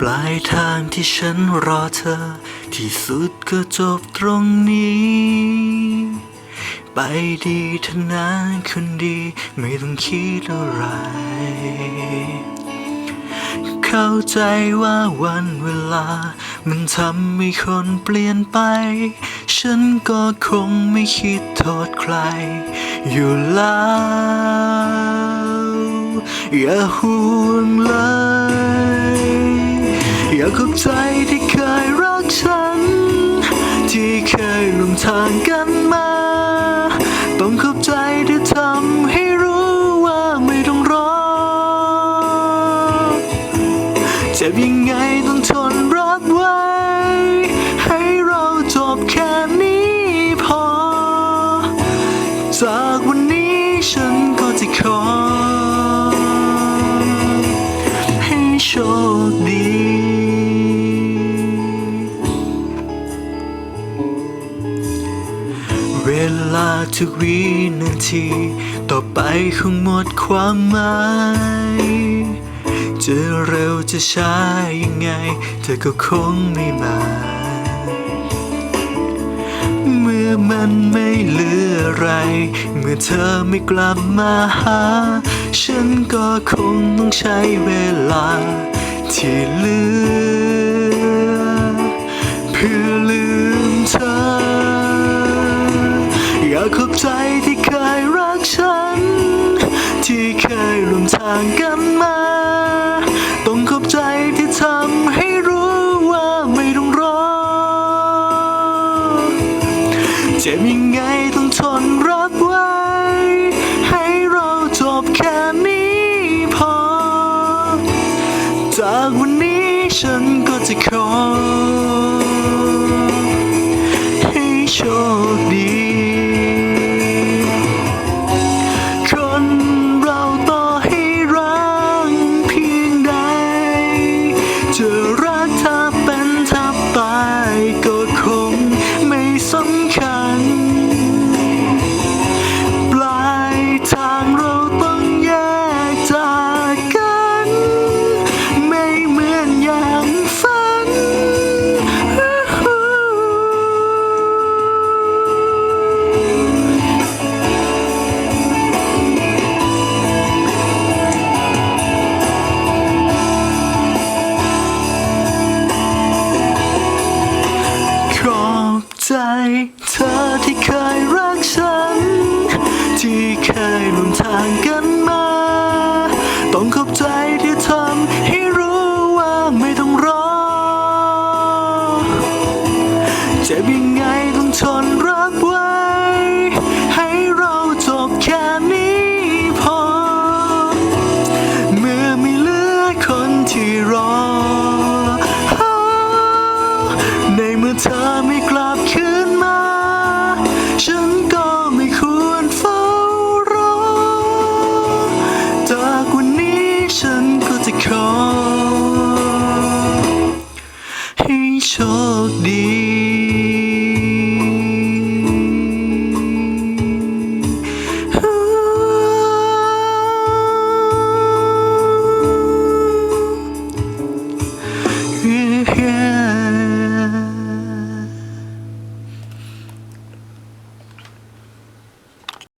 ปลายทางที่ฉันรอเธอ ที่สุดก็จบตรงนี้ ไปดีเถอะนะคนดี ไม่ต้องคิดอะไร เข้าใจว่าวันเวลา มันทำให้คนเปลี่ยนไป ฉันก็คงไม่คิดโทษใคร อยู่แล้ว อย่าห่วงเลย อย่าขอบใจที่เคยรักฉัน ที่เคยร่วมทางกันมา ต้องขอบใจที่ทำให้รู้ว่าไม่ต้องรอเจ็บยังไง ลาทุกวินาที ต่อไปคงหมดความหมาย จะเร็วจะช้ายังไง เธอก็คงไม่มา เมื่อมันไม่เหลืออะไร เมื่อเธอไม่กลับมาหา ฉันก็คงต้องใช้เวลา ที่เหลือ เพื่อลืันมา ต้องขอบใจที่ทำให้รู้ว่าไม่ต้องรอ เจ็บยังไงต้องทนรับไว้ ให้เราจบแค่นี้พอ จากวันนี้ฉันก็จะขอ ให้โชคดี โชคดี